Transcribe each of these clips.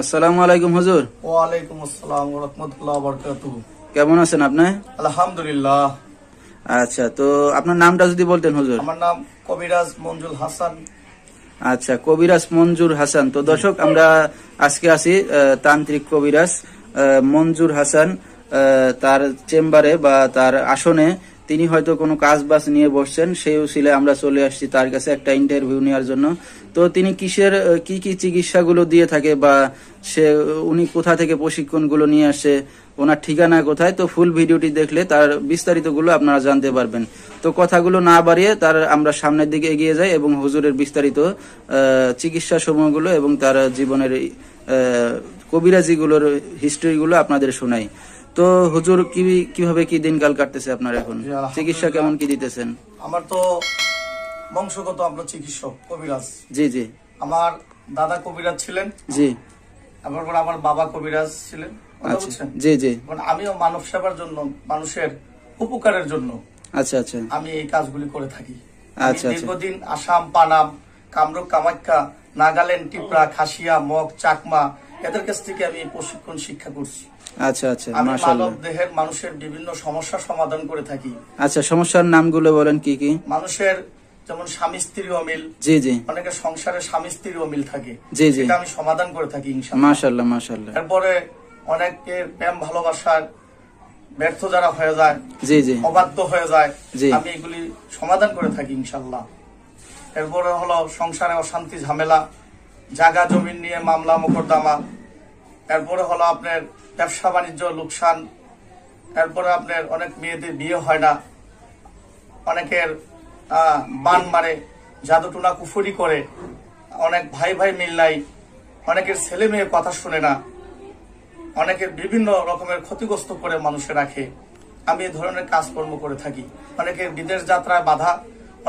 আসসালামু আলাইকুম হুজুর। ওয়ালাইকুম আসসালাম রহমতুল্লাহ বরকাতু কেমন আছেন আপনি? আলহামদুলিল্লাহ। আচ্ছা তো আপনার নামটা যদি বলতেন হুজুর। আমার নাম কবিরাজ মঞ্জুল হাসান। আচ্ছা কবিরাজ মঞ্জুর হাসান। তো দর্শক আমরা আজকে আছি তান্ত্রিক কবিরাজ মঞ্জুর হাসান তার চেম্বারে বা তার আসনে তিনি হয়তো কোনো কাজ বাজ নিয়ে বসছেন। সেই উসিলে আমরা চলে আসছি তার কাছে একটা ইন্টারভিউ নেওয়ার জন্য। তো তিনি কিসের কি কি চিকিৎসাগুলো দিয়ে থাকে বা সে উনি কোথা থেকে প্রশিক্ষণগুলো নিয়ে আসে ওনার ঠিকানা কোথায় তো ফুল ভিডিওটি দেখলে তার বিস্তারিতগুলো আপনারা জানতে পারবেন। তো কথাগুলো না বাড়িয়ে তার আমরা সামনের দিকে এগিয়ে যাই এবং হুজুরের বিস্তারিত আহ, চিকিৎসা সমূহগুলো এবং তার জীবনের কবিরাজিগুলোর হিস্ট্রিগুলো আপনাদের শোনাই। তো হুজুর কি কীভাবে কি দিনকাল কাটতেছে আপনার এখন? চিকিৎসা কেমন কি দিতেছেন? আমার তো বংশগত আমরা চিকিৎসক কবিরাজ। জি জি। আমার দাদা কবিরাজ ছিলেন। জি। আমার পর আমার বাবা কবিরাজ ছিলেন। আচ্ছা। জি জি। আমিও মানব সেবার জন্য মানুষের উপকারের জন্য আচ্ছা আচ্ছা। আমি এই কাজগুলি করে থাকি। আচ্ছা, আচ্ছা। দীর্ঘদিন আসাম পানাম কামরূপ কামাখ্যা নাগাল্যান্ড টিপরা খাসিয়া মগ চাকমা এদের কাছ থেকে আমি প্রশিক্ষণ শিক্ষা করছি। আচ্ছা আচ্ছা। আমি মানব দেহের মানুষের বিভিন্ন সমস্যা সমাধান করে থাকি। আচ্ছা সমস্যার নামগুলো বলেন কি কি? মানুষের যেমন স্বামী স্ত্রী অমিল। জি জি। অনেকের সংসারে স্বামী স্ত্রী অমিল থাকে। জি, জি। আমি সমাধান করে থাকি ইনশাআল্লাহ। মাশাআল্লাহ মাশাআল্লাহ। এরপরে অনেকের প্রেম ভালোবাসার ব্যর্থ যারা হয়ে যায় জি জি। অবাধ্য হয়ে যায়। আমি এগুলি সমাধান করে থাকি ইনশাল্লাহ এরপরে হলো সংসারে অশান্তি ঝামেলা জায়গা জমিন নিয়ে মামলা মোকদ্দমা। এরপরে হলো আপনার ব্যবসা বাণিজ্য লোকসান। এরপরে আপনার অনেক মেয়েদের বিয়ে হয় না। অনেকের বান মারে জাদুটুনা কুফুরি করে অনেক ভাই ভাই মিল নাই অনেকের ছেলে মেয়ে কথা শুনে না অনেকের বিভিন্ন রকমের ক্ষতিগ্রস্ত করে মানুষে রাখে। আমি এই ধরনের কাজকর্ম করে থাকি। অনেকের বিদেশ যাত্রায় বাধা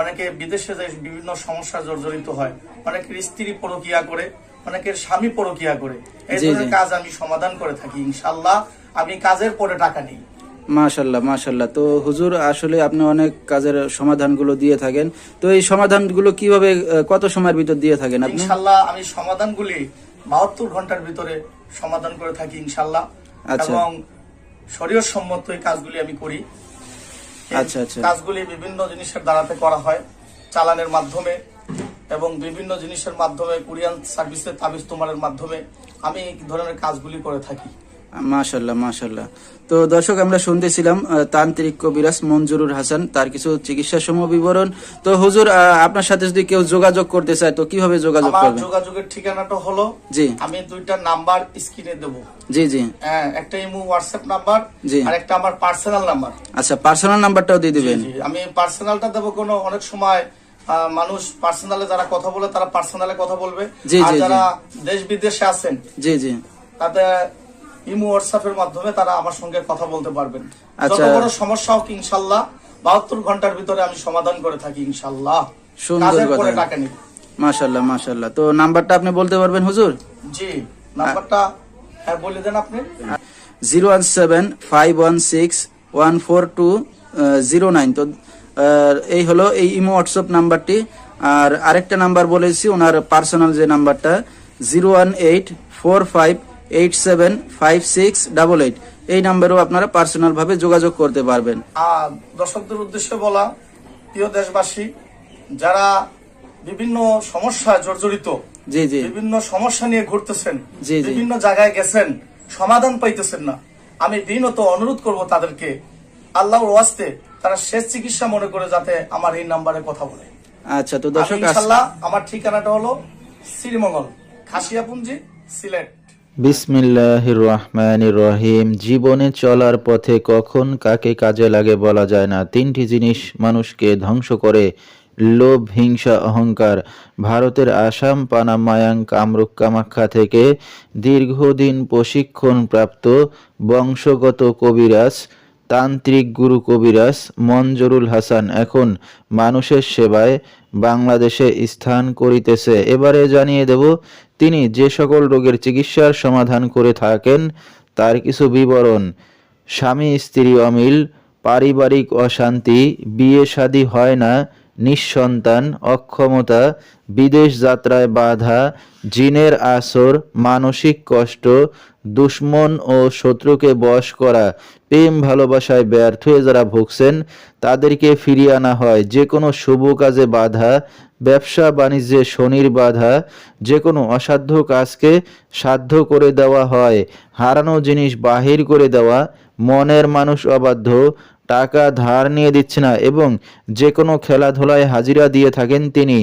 অনেকে বিদেশে যে বিভিন্ন সমস্যা জর্জরিত হয় অনেকের স্ত্রী পরকিয়া করে অনেকের স্বামী পরকিয়া করে। এই ধরনের কাজ আমি সমাধান করে থাকি ইনশাল্লাহ আমি কাজের পরে টাকা নিই। মাশাল্লাহ মাশাল্লাহ তো হুজুর আসলে আপনি অনেক কাজের সমাধানগুলো দিয়ে থাকেন। তো এই সমাধানগুলো কীভাবে কত সময়ের ভিতর দিয়ে থাকেন আপনি? ইনশাল্লাহ আমি সমাধানগুলি বাহাত্তর ঘণ্টার ভিতরে সমাধান করে থাকি ইনশাল্লাহ আচ্ছা। এবং শরীয় সম্মত এই কাজগুলি আমি করি। আচ্ছা, আচ্ছা। কাজগুলি বিভিন্ন জিনিসের দ্বারাতে করা হয় চালানের মাধ্যমে এবং বিভিন্ন জিনিসের মাধ্যমে কুরিয়ান সার্ভিসের তাবিজ তোমারের মাধ্যমে আমি এই ধরনের কাজগুলি করে থাকি। মাশাল্লাহ মাশাল্লাহ তো দর্শক আমরা শুনতেছিলাম তান্ত্রিক কবিরাজ মঞ্জুরুর হাসান তার কিছু চিকিৎসা সমূহ বিবরণ। তো হুজুর আপনার সাথে যদি কেউ যোগাযোগ করতে চায় তো কীভাবে যোগাযোগ করবে যোগাযোগের ঠিকানাটা হলো জি। আমি দুইটা নাম্বার স্ক্রিনে দেবো। জি জি। হ্যাঁ একটা ইমো হোয়াটসঅ্যাপ নাম্বার জি। আর একটা আমার পার্সোনাল নাম্বার। আচ্ছা পার্সোনাল নাম্বারটাও দিয়ে দিবেন। আমি পার্সোনালটা দেবো কোনো অনেক সময় মানুষ পার্সোনালে যারা কথা বলে তারা পার্সোনালে কথা বলবে। আর যারা দেশ বিদেশে আছেন জি জি। তাদের ইমো হোয়াটসঅ্যাপের মাধ্যমে তারা আমার সঙ্গে কথা বলতে পারবেন। যত আচ্ছা। বড় সমস্যা হোক ইনশাল্লাহ বাহাত্তর ঘণ্টার ভিতরে আমি সমাধান করে থাকি ইনশাল্লাহ। সুন্দর কথা। টাকা নিব তো নাম্বারটা আপনি বলতে পারবেন হুজুর? জি নাম্বারটা হ্যাঁ বলে দেন আপনি। Zero one seven five one six one four two zero nine. তো এই হলো এই ইমো হোয়াটসঅ্যাপ নাম্বারটি। আর আরেকটা নাম্বার বলেছি ওনার পার্সোনাল যে নাম্বারটা zero one eight four five eight seven five six double eight এই নাম্বারেও আপনারা পার্সোনাল ভাবে যোগাযোগ করতে পারবেন। আর দর্শকদের উদ্দেশ্যে বলা প্রিয় দেশবাসী যারা বিভিন্ন সমস্যায় জর্জরিত জি জি। বিভিন্ন সমস্যা নিয়ে ঘুরতেছেন। বিভিন্ন জায়গায় গেছেন সমাধান পাইতেছেন না আমি বিনত অনুরোধ করব তাদেরকে আল্লাহর ওয়াস্তে তারা শেষ চিকিৎসা মনে করে যাতে আমার এই নাম্বারে কথা বলে। আচ্ছা তো দর্শক আজ- আমার ঠিকানাটা হলো শ্রীমঙ্গল খাসিয়াপুঞ্জি সিলেট। বিসমিল্লাহির রহমানির রহিম। জীবনে চলার পথে কখন কাকে কাজে লাগে বলা যায় না। তিনটি জিনিস মানুষকে ধ্বংস করে। লোভ, হিংসা, অহংকার। ভারতের আসাম পানামায়াং কামরূপ, কামাখ্যা থেকে দীর্ঘদিন প্রশিক্ষণ প্রাপ্ত বংশগত কবিরাজ তান্ত্রিক গুরু কবিরাজ মঞ্জুরুল হাসান এখন মানুষের সেবায় বাংলাদেশে স্থান করিতেছে। এবারে জানিয়ে দেব, তিনি যে সকল রোগের চিকিৎসার সমাধান করে থাকেন, তার কিছু বিবরণ। স্বামী, স্ত্রী অমিল, পারিবারিক অশান্তি, বিয়ে শাদী হয় না নিঃসন্তান, অক্ষমতা, বিদেশ যাত্রায় বাধা, জিনের আসর, মানসিক কষ্ট, দুশ্মন ও শত্রুকে বশ করা, প্রেম ভালোবাসায় ব্যর্থ হয়ে যারা ভুগছেন, তাদেরকে ফিরিয়ে আনা হয়। যে কোনো শুভ কাজে বাধা, ব্যবসা বাণিজ্যে শনির বাধা যে কোনো অসাধ্য কাজকে সাধ্য করে দেওয়া হয়। হারানো জিনিস বাহির করে দেওয়া, মনের মানুষ অবাধ্য টাকা ধার নিয়ে দিচ্ছে না এবং যে কোনো খেলাধুলায় হাজিরা দিয়ে থাকেন তিনি।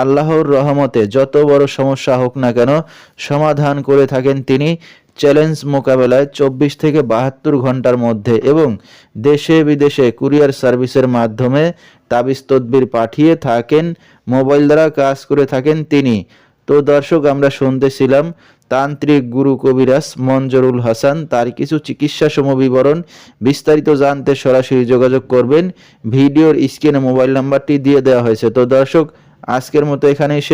আল্লাহর রহমতে যত বড় সমস্যা হোক না কেন সমাধান করে থাকেন তিনি চ্যালেঞ্জ মোকাবেলায় চব্বিশ থেকে বাহাত্তর ঘণ্টার মধ্যে এবং দেশে বিদেশে কুরিয়ার সার্ভিসের মাধ্যমে তাবিজ তদবির পাঠিয়ে থাকেন, মোবাইল দ্বারা কাজ করে থাকেন তিনি। তো দর্শক, আমরা শুনতেছিলাম তান্ত্রিক গুরু কবিরাজ মঞ্জরুল হাসান তার কিছু চিকিৎসা সমবিবরণ বিস্তারিত জানতে সরাসরি যোগাযোগ করবেন। ভিডিওর স্ক্রিনে মোবাইল নাম্বারটি দিয়ে দেওয়া হয়েছে। তো দর্শক, আজকের মতো এখানে এসে